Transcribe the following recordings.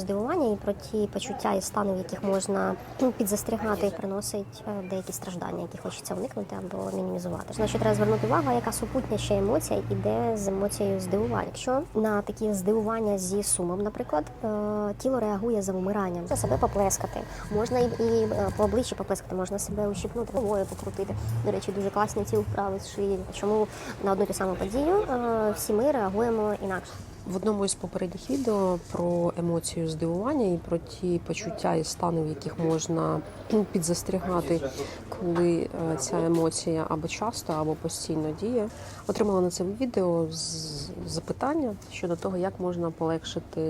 Здивування і про ті почуття і стани, в яких можна ну, підзастерігати, приносить е, деякі страждання, які хочеться уникнути або мінімізувати. На що треба звернути увагу, яка супутня ще емоція іде з емоцією здивування. Якщо на такі здивування зі сумом, наприклад, е, тіло реагує за вмиранням, можна себе поплескати, можна і, і е, по обличчі поплескати, можна себе ущипнути, головою покрутити. До речі, дуже класні ці вправи з шиї. Чому на одну ту саму подію всі ми реагуємо інакше. В одному із попередніх відео про емоцію здивування і про ті почуття і стани, в яких можна підзастерігати, коли е, ця емоція або часто, або постійно діє. Отримала на це відео запитання щодо того, як можна полегшити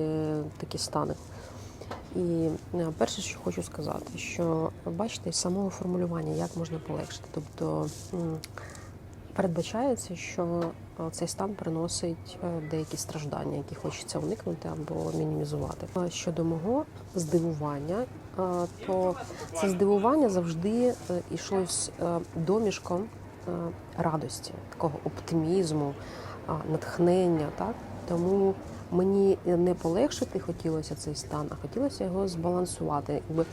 такі стани. І е, перше, що хочу сказати, що бачите, з самого формулювання, як можна полегшити. Тобто передбачається, що е, цей стан приносить е, деякі страждання, які хочеться уникнути або мінімізувати. Щодо мого здивування, е, то це здивування завжди е, йшло е, домішком е, радості, такого оптимізму, натхнення. Так? Тому мені не полегшити хотілося цей стан, а хотілося його збалансувати, якби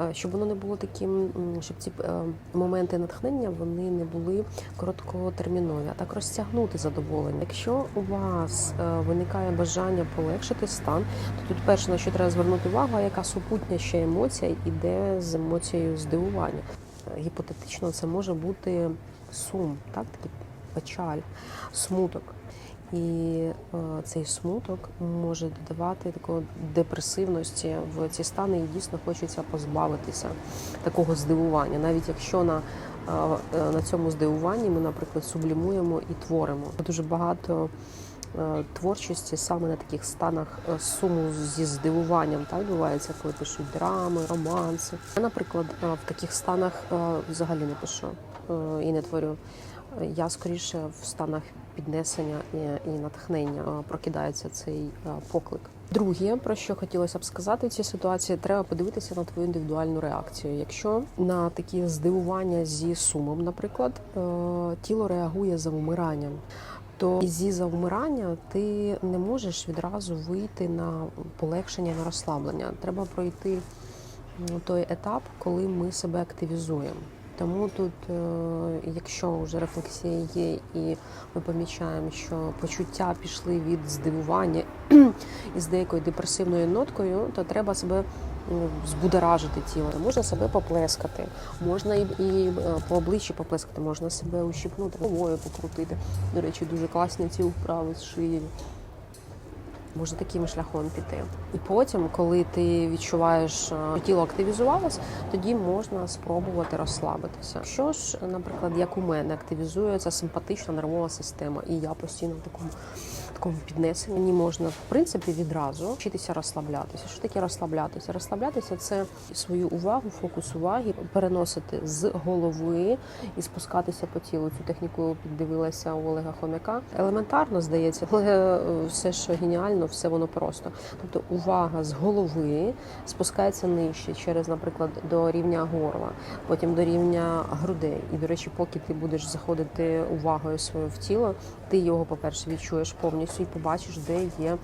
е, щоб воно не було таким, щоб ці е, моменти натхнення вони не були короткотермінові, а так розтягнути задоволення. Якщо у вас е, виникає бажання полегшити стан, то тут перше на що треба звернути увагу, а яка супутня ще емоція йде з емоцією здивування. Гіпотетично це може бути сум, так такий печаль, смуток. І е, цей смуток може додавати такої депресивності в ці стани, і дійсно хочеться позбавитися такого здивування, навіть якщо на, е, е, на цьому здивуванні ми, наприклад, сублімуємо і творимо. Дуже багато творчості саме на таких станах суму зі здивуванням так відбувається, коли пишуть драми, романси. Я, наприклад, в таких станах взагалі не пишу і не творю. Я скоріше в станах піднесення і, натхнення е, прокидається цей е, поклик. Друге, про що хотілося б сказати в цій ситуації, треба подивитися на твою індивідуальну реакцію. Якщо на такі здивування зі сумом, наприклад, е, тіло реагує за вмиранням. То зі завмирання ти не можеш відразу вийти на полегшення на розслаблення. Треба пройти той етап, коли ми себе активізуємо. Тому тут, е, якщо вже рефлексія є, і ми помічаємо, що почуття пішли від здивування і з деякою депресивною ноткою, то треба себе збудоражити тіло. Можна себе поплескати, можна і, і е, по обличчі поплескати, можна себе ущипнути, головою покрутити. До речі, дуже класні ці вправи з шиєю. Можна таким шляхом піти. І потім, коли ти відчуваєш, що тіло активізувалось, тоді можна спробувати розслабитися. Якщо ж, наприклад, як у мене активізується симпатична нервова система, і я постійно в такому такому піднесенні мені можна в принципі відразу вчитися розслаблятися. Що таке розслаблятися? Розслаблятися це свою увагу, фокус уваги переносити з голови і спускатися по тілу. Цю техніку піддивилася у Олега Хомяка. Елементарно здається, але е, все, що геніально, все воно просто. Тобто увага з голови спускається нижче через, наприклад, до рівня горла, потім до рівня грудей. І, до речі, поки ти будеш заходити увагою свою в тіло, ти його, по-перше, відчуєш повністю і побачиш, де є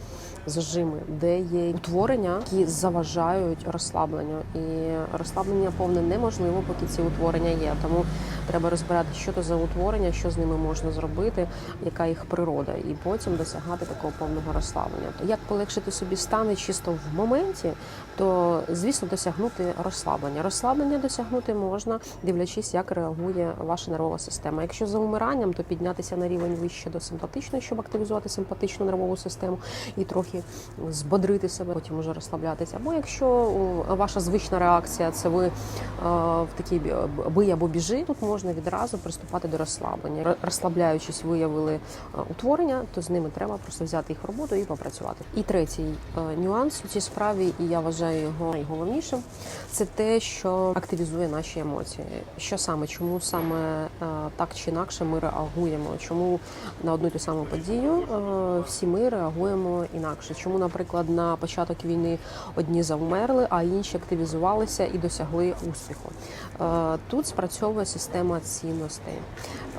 зажими, де є утворення, які заважають розслабленню. І розслаблення повне неможливо, поки ці утворення є. Тому треба розбирати, що це за утворення, що з ними можна зробити, яка їх природа, і потім досягати такого повного розслаблення. Як полегшити собі стани чисто в моменті, то звісно досягнути розслаблення. Розслаблення досягнути можна, дивлячись, як реагує ваша нервова система. Якщо за умиранням, то піднятися на рівень вище до симпатичної, щоб активізувати симпатичну нервову систему і трохи збодрити себе, потім уже розслаблятися. Або якщо ваша звична реакція це ви е, в такій бий або біжи, тут можна відразу приступати до розслаблення. Розслабляючись, виявили е, утворення, то з ними треба просто взяти їх в роботу і попрацювати. І третій е, нюанс у цій справі, і я вважаю його найголовнішим, це те, що активізує наші емоції. Що саме, чому саме е, так чи інакше ми реагуємо? Чому на одну ту саму подію всі ми реагуємо інакше? Чому, наприклад, на початок війни одні завмерли, а інші активізувалися і досягли успіху? Тут спрацьовує система цінностей,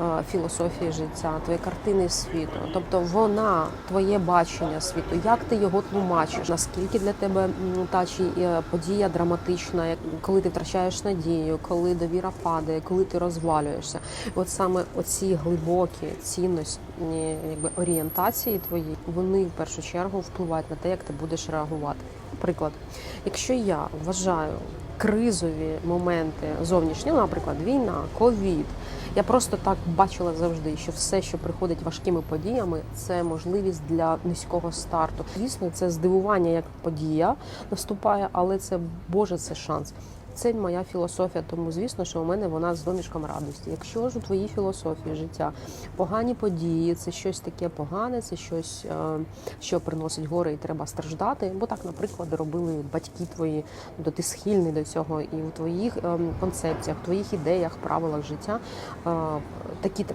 е, філософії життя, твої картини світу. Тобто вона, твоє бачення світу. як ти його тлумачиш, наскільки для тебе та чи е, подія драматична, коли ти втрачаєш надію, коли довіра падає, коли ти розвалюєшся. От саме оці глибокі цінності, якби орієнтації твої, вони в першу чергу впливають на те, як ти будеш реагувати. Наприклад, якщо я вважаю кризові моменти зовнішні, наприклад, війна, ковід. Я просто так бачила завжди, що все, що приходить важкими подіями, це можливість для низького старту. Звісно, це здивування як подія наступає, але це Боже, це шанс. Це моя філософія, тому звісно, що у мене вона з домішком радості. Якщо ж у твоїй філософії життя погані події, це щось таке погане, це щось, е, що приносить горе і треба страждати. Бо так, наприклад, робили батьки твої, то ти схильний до цього, і у твоїх ем, концепціях, твоїх ідеях, правилах життя е, такі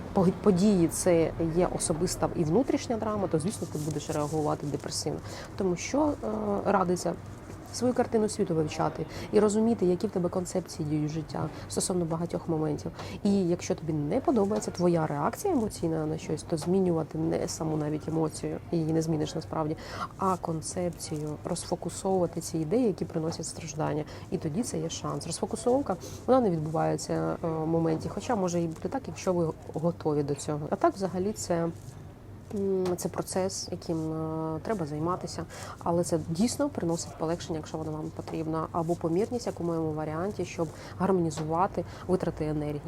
події це є особиста і внутрішня драма, то звісно ти будеш реагувати депресивно. Тому що е, радиться свою картину світу вивчати і розуміти, які в тебе концепції діють життя стосовно багатьох моментів. І якщо тобі не подобається твоя реакція емоційна на щось, то змінювати не саму навіть емоцію, її не зміниш насправді, а концепцію, розфокусовувати ці ідеї, які приносять страждання. І тоді це є шанс. Розфокусовка вона не відбувається е, в моменті, хоча може і бути так, якщо ви готові до цього. А так, взагалі, це. Це процес, яким е, треба займатися, але це дійсно приносить полегшення, якщо воно вам потрібно, або помірність, як у моєму варіанті, щоб гармонізувати витрати енергії.